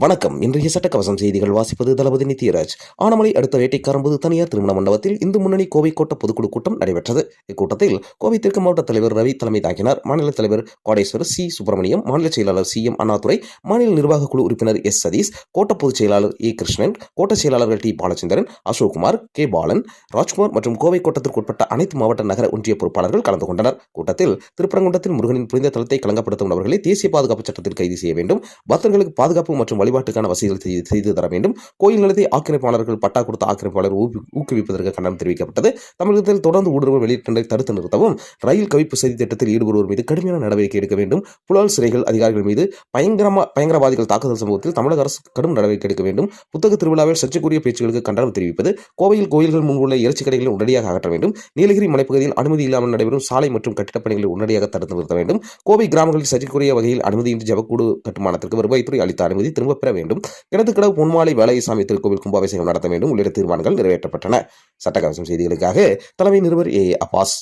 வணக்கம். இன்றைய சட்டக்கவசம் செய்திகள். வாசிப்பது தளபதி நித்யராஜ். ஆனமலை அடுத்த வேட்டைக்காரம்பது தனியார் திருமண மண்டபத்தில் இந்து முன்னணி கோவை கோட்ட பொதுக்குழு கூட்டம் நடைபெற்றது. இக்கூட்டத்தில் கோவை தெற்கு மாவட்ட தலைவர் ரவி தலைமை தாக்கினார். மாநில தலைவர் கோடேஸ்வர் சி. சுப்பிரமணியம் மாநில செயலாளர் சி. எம். அண்ணாதுரை மாநில நிர்வாக குழு உறுப்பினர் எஸ். சதீஷ் கோட்ட பொதுச் செயலாளர் ஏ. கிருஷ்ணன் கோட்ட செயலாளர்கள் டி. பாலச்சந்திரன் அசோக்குமார் கே. பாலன் ராஜ்குமார் மற்றும் கோவை கோட்டத்திற்குட்பட்ட அனைத்து மாவட்ட நகர ஒன்றிய பொறுப்பாளர்கள் கலந்து கொண்டனர். கூட்டத்தில் திருப்பரங்குன்றத்தில் முருகனின் புனித தளத்தை களங்கப்படுத்தும் நபர்களை தேசிய பாதுகாப்பு சட்டத்தில் கைது செய்ய வேண்டும். பக்தர்களுக்கு பாதுகாப்பு மற்றும் வழிபாட்டுக்கான வசதிகள் செய்து- செய்து தர வேண்டும். கோயில் நிலத்தை ஆக்கிரமிப்பாளர்கள் பட்டா கொடுத்த ஆக்கிரமிப்பாளர் ஊக்கு- ஊக்குவிப்பதற்கு கண்டனம் தெரிவிக்கப்பட்டது. தமிழகத்தில் தொடர்ந்து ஊடுருவ வெளியிட்டதை தடுத்து நிறுத்தவும் ரயில் கவிப்பு செய்தி திட்டத்தில் ஈடுபடுவோர் மீது கடுமையான நடவடிக்கை எடுக்க வேண்டும். புலால் சிறைகள் அதிகாரிகள் மீது பயங்கரமா பயங்கரவாதிகள் தாக்குதல் சம்பவத்தில் தமிழக அரசு கடும் நடவடிக்கை எடுக்க வேண்டும். புத்தக திருவிழாவில் சர்ச்சைக்குரிய பேச்சுகளுக்கு கண்டனம் தெரிவிப்பது கோவையில் கோயில்கள் முன் உள்ள இறைச்சி கடைகளை உடனடியாக அகற்ற வேண்டும். நீலகிரி மலைப்பகுதியில் அனுமதி இல்லாமல் நடைபெறும் சாலை மற்றும் கட்டிடப் பணிகளை உடனடியாக தடுத்து நிறுத்த வேண்டும். கோவை கிராமங்களில் சர்ச்சைக்குரிய வகையில் அனுமதியின்றி ஜபக்கூடு கட்டுமானத்திற்கு வருவாய்த்துறை அளித்த அனுமதி திரும்ப பெற வேண்டும். கிணத்துக்கடவு பொன்மாலை வேலையசாமி திருக்கோவில் கும்பாபிஷேகம் நடத்த வேண்டும். உள்ளிட்ட தீர்மானங்கள் நிறைவேற்றப்பட்டன. சட்டக்கவசம் செய்திகளுக்காக தலைமை நிருபர் ஏ. அப்பாஸ்.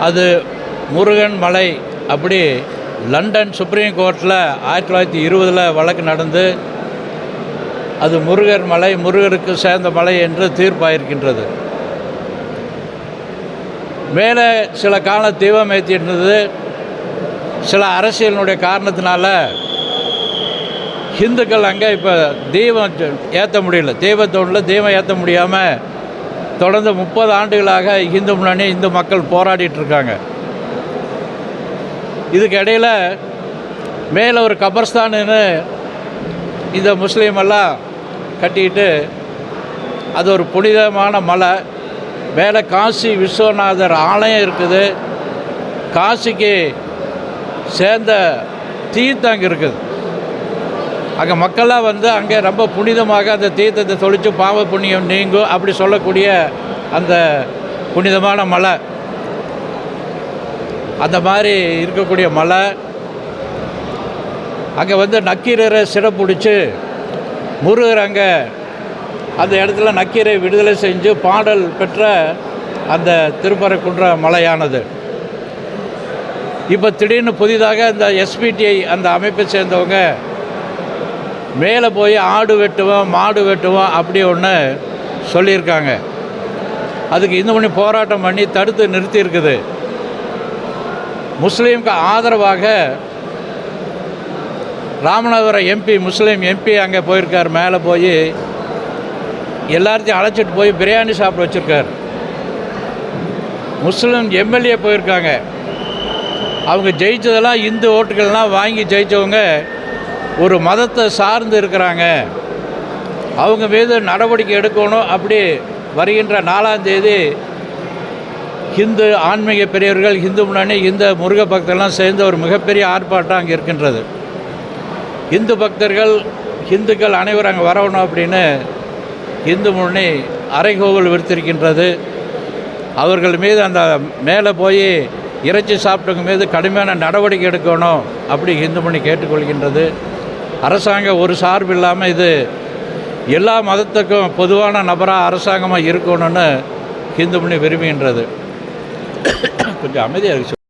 அது முருகன் மலை அப்படி லண்டன் சுப்ரீம் கோர்ட்டில் ஆயிரத்தி தொள்ளாயிரத்தி இருபதில் வழக்கு நடந்து அது முருகர் மலை முருகருக்கு சேர்ந்த மலை என்று தீர்ப்பாயிருக்கின்றது. மேலே சில காலம் தீபம் ஏற்றிருந்தது சில அரசியலினுடைய காரணத்தினால ஹிந்துக்கள் அங்கே இப்போ தீபம் ஏற்ற முடியல. தீபத்தோண்டில் தீபம் ஏற்ற முடியாமல் தொடர்ந்து முப்பது ஆண்டுகளாக இந்து முன்னணி இந்து மக்கள் போராடிட்டு இருக்காங்க. இதுக்கு இடையில் மேலே ஒரு கபர்ஸ்தானுன்னு இந்த முஸ்லீம் எல்லாம் கட்டிக்கிட்டு அது ஒரு புனிதமான மலை. மேலே காசி விஸ்வநாதர் ஆலயம் இருக்குது. காசிக்கு சேர்ந்த தீர்த்தம் அங்கே இருக்குது. அங்கே மக்கள்லாம் வந்து அங்கே ரொம்ப புனிதமாக அந்த தீர்த்தத்தை தொழிச்சு பாவ புண்ணியம் நீங்கும் அப்படி சொல்லக்கூடிய அந்த புனிதமான மலை. அந்த மாதிரி இருக்கக்கூடிய மலை. அங்கே வந்து நக்கீரரை சிறப்பிடிச்சு முருகர் அங்கே அந்த இடத்துல நக்கீரை விடுதலை செஞ்சு பாடல் பெற்ற அந்த திருப்பரக்குன்ற மலையானது. இப்போ திடீர்னு புதிதாக இந்த எஸ்பிடிஐ அந்த அமைப்பை சேர்ந்தவங்க மேலே போய் ஆடு வெட்டுவோம் மாடு வெட்டுவோம் அப்படி ஒன்று சொல்லியிருக்காங்க. அதுக்கு இந்த மணி போராட்டம் பண்ணி தடுத்து நிறுத்தியிருக்குது. முஸ்லீமுக்கு முஸ்லீம்க்கு ஆதரவாக ராமநாதபுரம் எம்பி முஸ்லீம் எம்பி அங்கே போயிருக்கார். மேலே போய் எல்லாத்தையும் அழைச்சிட்டு போய் பிரியாணி சாப்பிட வச்சுருக்கார். முஸ்லீம் எம்எல்ஏ போயிருக்காங்க. அவங்க ஜெயித்ததெல்லாம் இந்து ஓட்டுகள்லாம் வாங்கி ஜெயித்தவங்க ஒரு மதத்தை சார்ந்து இருக்கிறாங்க. அவங்க மீது நடவடிக்கை எடுக்கணும் அப்படி வருகின்ற நாலாம் தேதி ஹிந்து ஆன்மீக பெரியவர்கள் ஹிந்து முன்னணி இந்த முருக பக்தர்கள்லாம் சேர்ந்த ஒரு மிகப்பெரிய ஆர்ப்பாட்டம் அங்கே இருக்கின்றது. இந்து பக்தர்கள் ஹிந்துக்கள் அனைவரும் அங்கே வரணும் அப்படின்னு இந்து முன்னணி அரைகோவில் விடுத்திருக்கின்றது அவர்கள் மீது அந்த மேலே போய் இறைச்சி சாப்பிட்டவங்க மீது கடுமையான நடவடிக்கை எடுக்கணும் அப்படி இந்து முன்னணி கேட்டுக்கொள்கின்றது. அரசாங்கம் ஒரு சார்பு இல்லாமல் இது எல்லா மதத்துக்கும் பொதுவான நபராக அரசாங்கமாக இருக்கணும்னு ஹிந்து மணி விரும்புகின்றது. கொஞ்சம் அமைதியாக இருக்கு